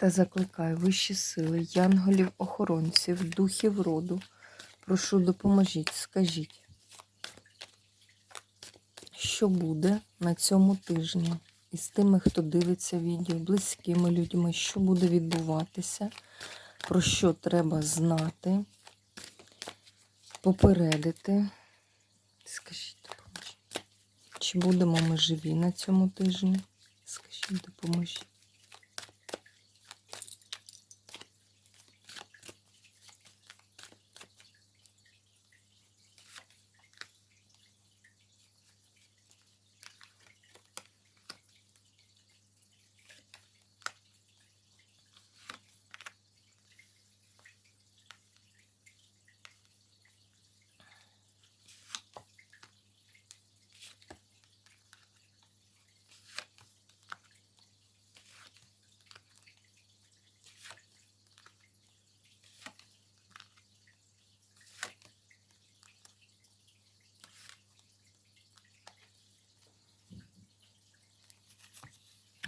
Та закликаю вищі сили, янголів, охоронців, духів роду. Прошу, допоможіть, скажіть, що буде на цьому тижні із тими, хто дивиться відео, близькими людьми, що буде відбуватися, про що треба знати, попередити. Скажіть, допоможіть. Чи будемо ми живі на цьому тижні? Скажіть, допоможіть.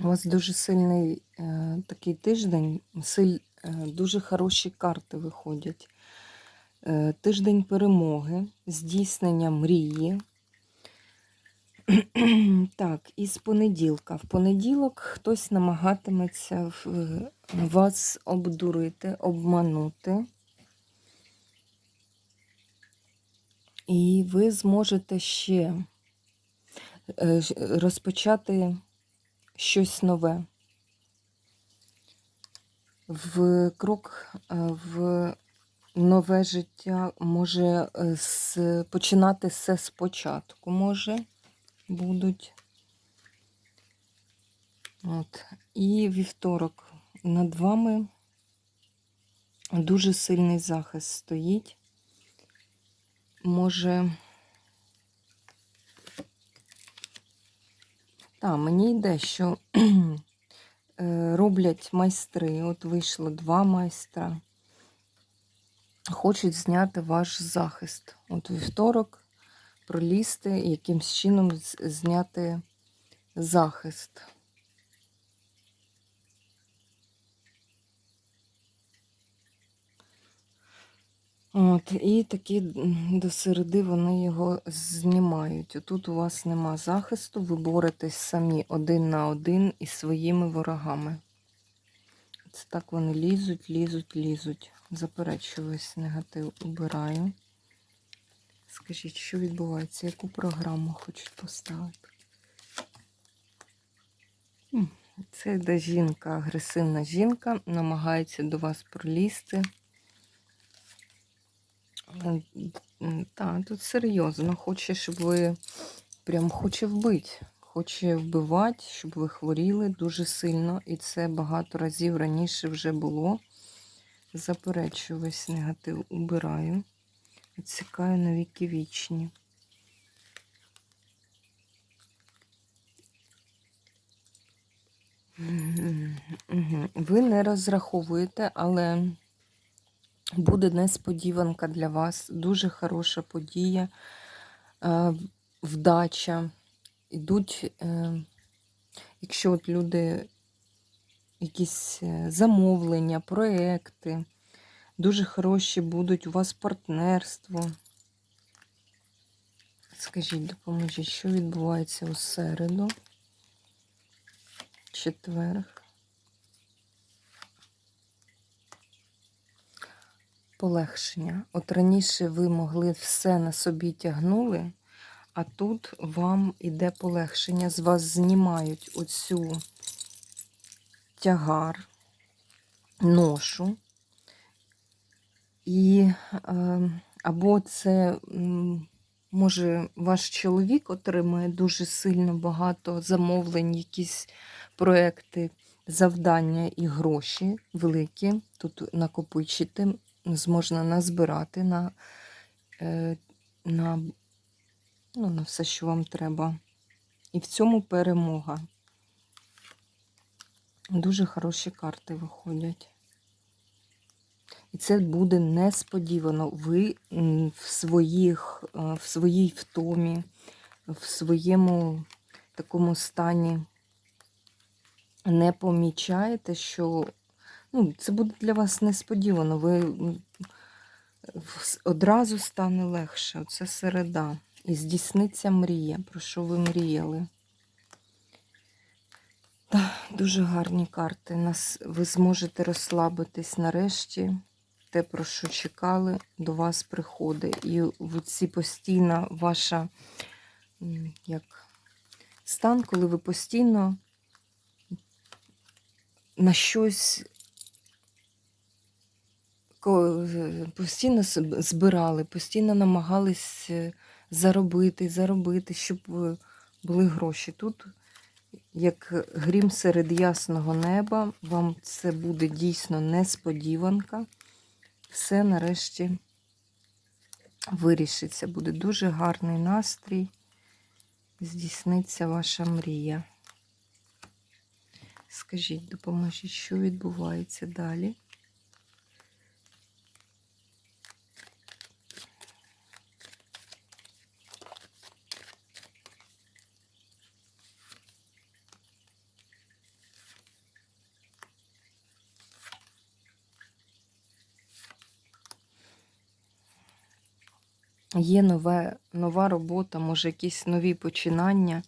У вас дуже сильний е, такий тиждень, силь, е, дуже хороші карти виходять. Е, тиждень перемоги, здійснення мрії. так, і з понеділка. В понеділок хтось намагатиметься в- вас обдурити, обманути. І ви зможете ще е, розпочати щось нове. В крок е, в нове життя може е, з, починати все спочатку, може, будуть. От. І вівторок над вами дуже сильний захист стоїть. Може. Так, мені йде, що е, роблять майстри. От вийшло два майстра. Хочуть зняти ваш захист. От вівторок пролізти і якимсь чином зняти захист. От, і такі до середи вони його знімають. Тут у вас нема захисту, ви боретесь самі один на один із своїми ворогами. Це так вони лізуть, лізуть, лізуть. Заперечую весь негатив убираю. Скажіть, що відбувається? Яку програму хочуть поставити? Це йде жінка, агресивна жінка, намагається до вас пролізти. Так, тут серйозно. Хоче, щоб ви прям хоче вбити. Хоче вбивати, щоб ви хворіли дуже сильно. І це багато разів раніше вже було. Заперечую весь негатив, убираю. Відсікаю на віки вічні. Ви не розраховуєте, але буде несподіванка для вас, дуже хороша подія, е, вдача. Ідуть, е, якщо от люди якісь е, замовлення, проекти, дуже хороші будуть у вас партнерство. Скажіть, допоможіть, що відбувається у середу, четверг. Полегшення. От раніше ви могли все на собі тягнули, а тут вам іде полегшення. З вас знімають оцю тягар, ношу. І е, або це може ваш чоловік отримає дуже сильно багато замовлень, якісь проекти, завдання і гроші великі. Тут накопичити, зможна назбирати на, е, на, ну, на все, що вам треба. І в цьому перемога. Дуже хороші карти виходять. І це буде несподівано. Ви в, своїх, е, в своїй втомі, в своєму такому стані не помічаєте, що ну, це буде для вас несподівано. Ви одразу стане легше. Оце середа. І здійсниться мрія, про що ви мріяли. Так, дуже гарні карти. Нас, ви зможете розслабитись нарешті. Те, про що чекали, до вас приходить. І ці постійна ваша як, стан, коли ви постійно на щось постійно збирали, постійно намагались е, заробити, заробити, щоб е, були гроші. Тут, як грім серед ясного неба, вам це буде дійсно несподіванка. Все нарешті вирішиться. Буде дуже гарний настрій. Здійсниться ваша мрія. Скажіть, допоможіть, що відбувається далі? Є нове, нова робота, може, якісь нові починання.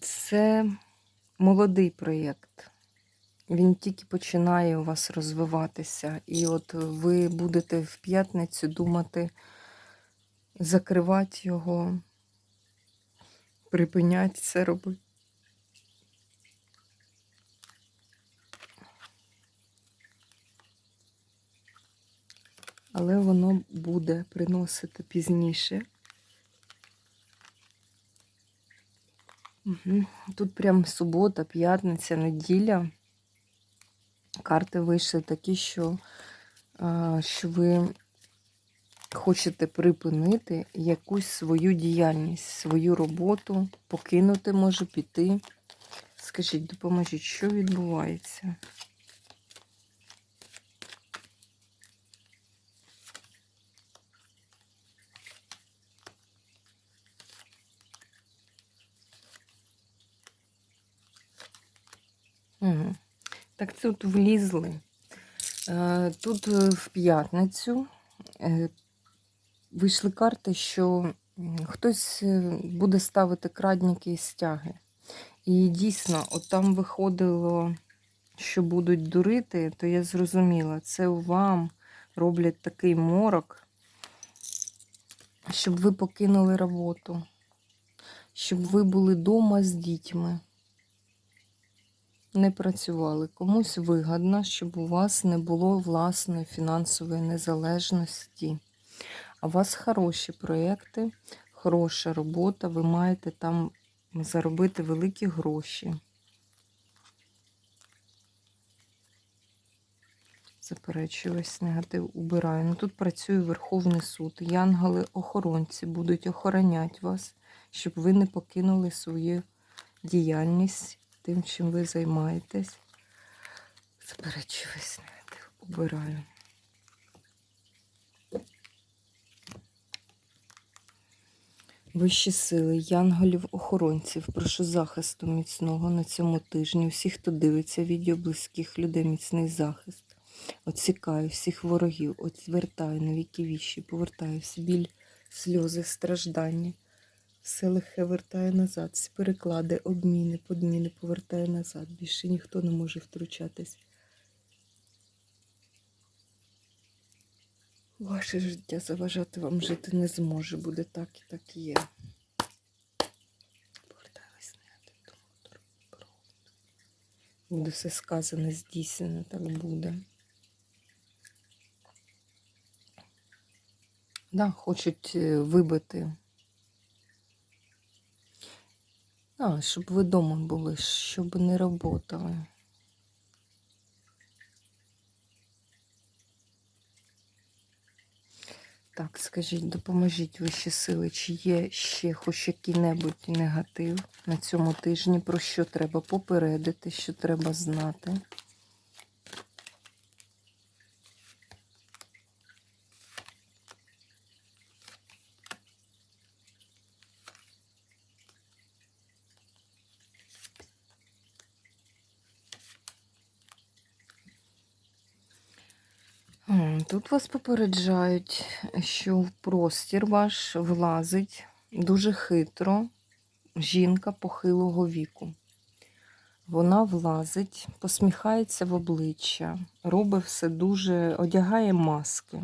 Це молодий проєкт. Він тільки починає у вас розвиватися. І от ви будете в п'ятницю думати, закривати його, припиняти це робити. Але воно буде приносити пізніше. Угу. Тут прям субота, п'ятниця, неділя. Карти вийшли такі, що, що ви хочете припинити якусь свою діяльність, свою роботу, покинути, може піти. Скажіть, допоможіть, що відбувається? Так тут влізли. Е, Тут е, в п'ятницю е, вийшли карти, що хтось е, буде ставити крадники і стяги. І дійсно, от там виходило, що будуть дурити, то я зрозуміла, це вам роблять такий морок, щоб ви покинули роботу, щоб ви були вдома з дітьми не працювали. Комусь вигідно, щоб у вас не було власної фінансової незалежності. А у вас хороші проєкти, хороша робота, ви маєте там заробити великі гроші. Заперечую негатив, убираю. Ну, тут працює Верховний суд. Янголи-охоронці будуть охороняти вас, щоб ви не покинули свою діяльність тим, чим ви займаєтесь. Заперечую весь убираю. Вищі сили, янголів-охоронців, прошу захисту міцного на цьому тижні. Всіх, хто дивиться відео близьких людей, міцний захист. Оцікаю всіх ворогів, отвертаю на віки віщі, повертаю всі біль, сльози, страждання. Все лихе вертає назад, всі переклади, обміни, подміни повертає назад. Більше ніхто не може втручатись. Ваше життя заважати вам жити не зможе, буде так і так і є. Хто робить. Буде все сказане, здійснено, так буде. Да, хочуть е, вибити А, щоб ви вдома були, щоб не роботали. Так, скажіть, допоможіть вищі сили, чи є ще хоч який-небудь негатив на цьому тижні, про що треба попередити, що треба знати. Тут вас попереджають, що в простір ваш влазить дуже хитро жінка похилого віку. Вона влазить, посміхається в обличчя, робить все дуже, одягає маски.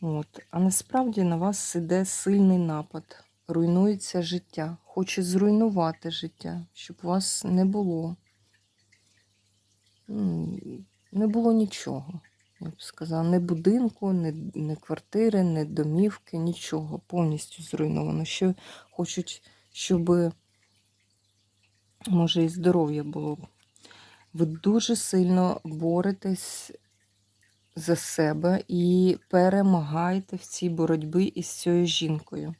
От. А насправді на вас іде сильний напад, руйнується життя, хоче зруйнувати життя, щоб у вас не було. Не було нічого. Я б сказала, не будинку, не, не квартири, не домівки, нічого. Повністю зруйновано. Ще хочуть, щоб, може, і здоров'я було. Ви дуже сильно боретесь за себе і перемагаєте в цій боротьбі із цією жінкою.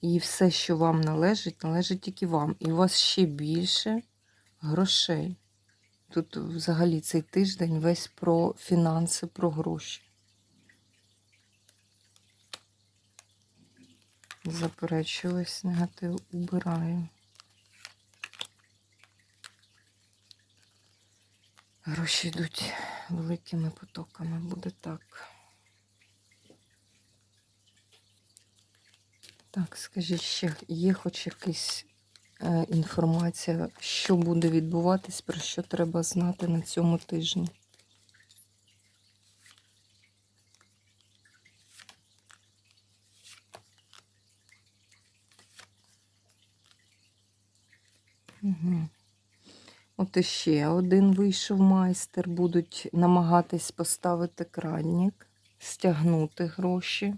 І все, що вам належить, належить тільки вам. І у вас ще більше грошей. Тут взагалі цей тиждень весь про фінанси, про гроші. Заперечуюсь, негатив убираю. Гроші йдуть великими потоками, буде так. Так, скажіть ще, є хоч якийсь інформація, що буде відбуватись, про що треба знати на цьому тижні. От іще один вийшов майстер, будуть намагатись поставити крадник, стягнути гроші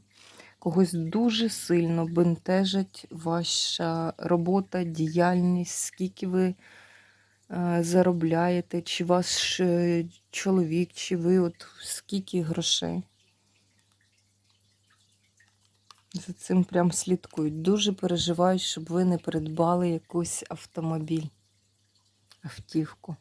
когось дуже сильно бентежить ваша робота, діяльність, скільки ви е, заробляєте, чи ваш е, чоловік, чи ви от скільки грошей. За цим прям слідкують. Дуже переживають, щоб ви не придбали якийсь автомобіль, автівку.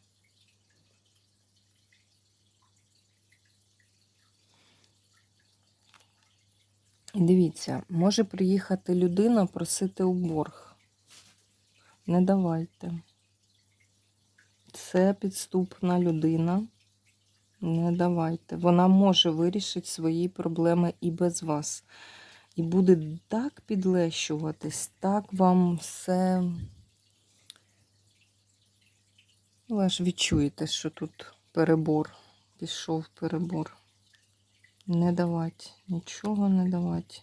Дивіться, може приїхати людина просити у борг. Не давайте. Це підступна людина. Не давайте. Вона може вирішити свої проблеми і без вас. І буде так підлещуватись, так вам все. Ви ж відчуєте, що тут перебор. Пішов перебор. Не давати, нічого не давати.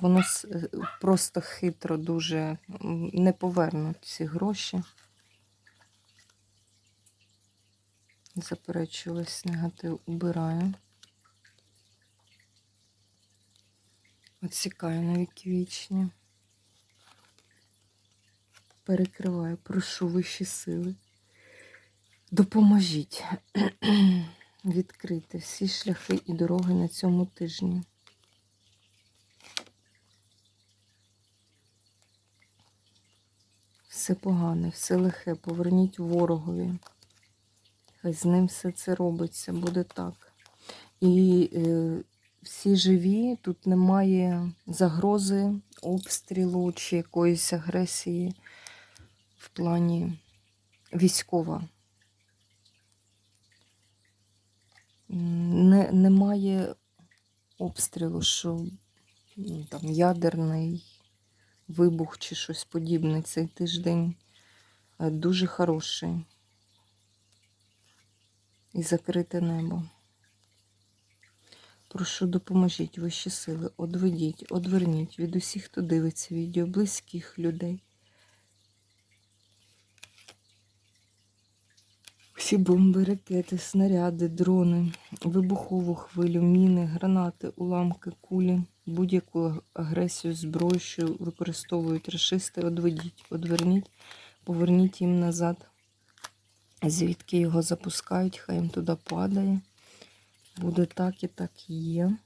Воно е, просто хитро дуже не повернуть ці гроші. Заперечилась негатив, убираю. Отсікаю на віки вічні. Перекриваю, прошу вищі сили. Допоможіть відкрити всі шляхи і дороги на цьому тижні. Все погане, все лихе, поверніть ворогові. Хай з ним все це робиться, буде так. І е, всі живі, тут немає загрози, обстрілу чи якоїсь агресії в плані військова. Не, немає обстрілу, що ну, там ядерний вибух чи щось подібне. Цей тиждень е, дуже хороший. І закрите небо. Прошу, допоможіть вищі сили, одведіть, одверніть від усіх, хто дивиться відео, близьких людей. Всі бомби, ракети, снаряди, дрони, вибухову хвилю, міни, гранати, уламки, кулі, будь-яку агресію, зброю, що використовують рашисти, одведіть, одверніть, поверніть їм назад. Звідки його запускають, хай їм туди падає. Буде так і так і є.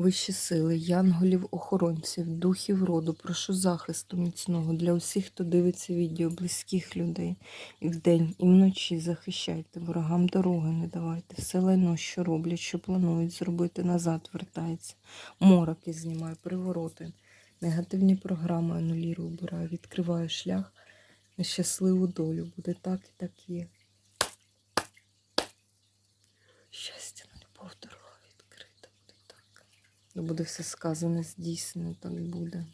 Вищі сили, янголів, охоронців, духів роду, прошу захисту міцного для усіх, хто дивиться відео, близьких людей. І вдень, і вночі захищайте, ворогам дороги не давайте. Все лайно, що роблять, що планують зробити, назад вертається. Мороки знімаю, привороти. Негативні програми анулірую, убираю, відкриваю шлях на щасливу долю. Буде так і так є. Буде все сказане, здійснено, так буде.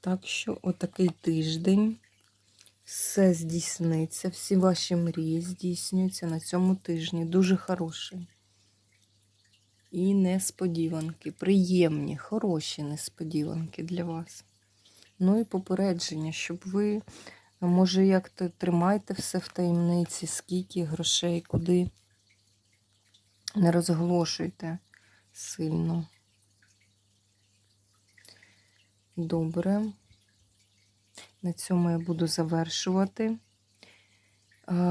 Так що отакий тиждень. Все здійсниться, всі ваші мрії здійснюються на цьому тижні. Дуже хороший. І несподіванки, приємні, хороші несподіванки для вас. Ну і попередження, щоб ви, може, як-то тримайте все в таємниці, скільки грошей, куди. Не розголошуйте сильно. Добре. На цьому я буду завершувати.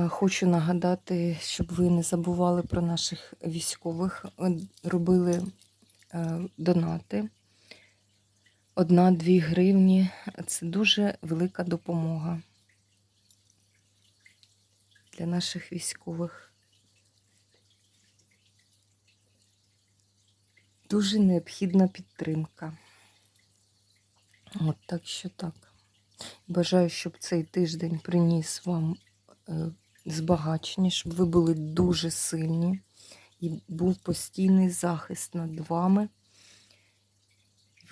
Хочу нагадати, щоб ви не забували про наших військових, робили е, донати. Одна-дві гривні це дуже велика допомога для наших військових. Дуже необхідна підтримка. От так що так. Бажаю, щоб цей тиждень приніс вам е, збагачення, щоб ви були дуже сильні і був постійний захист над вами.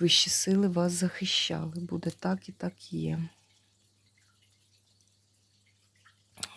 Вищі сили вас захищали. Буде так і так є.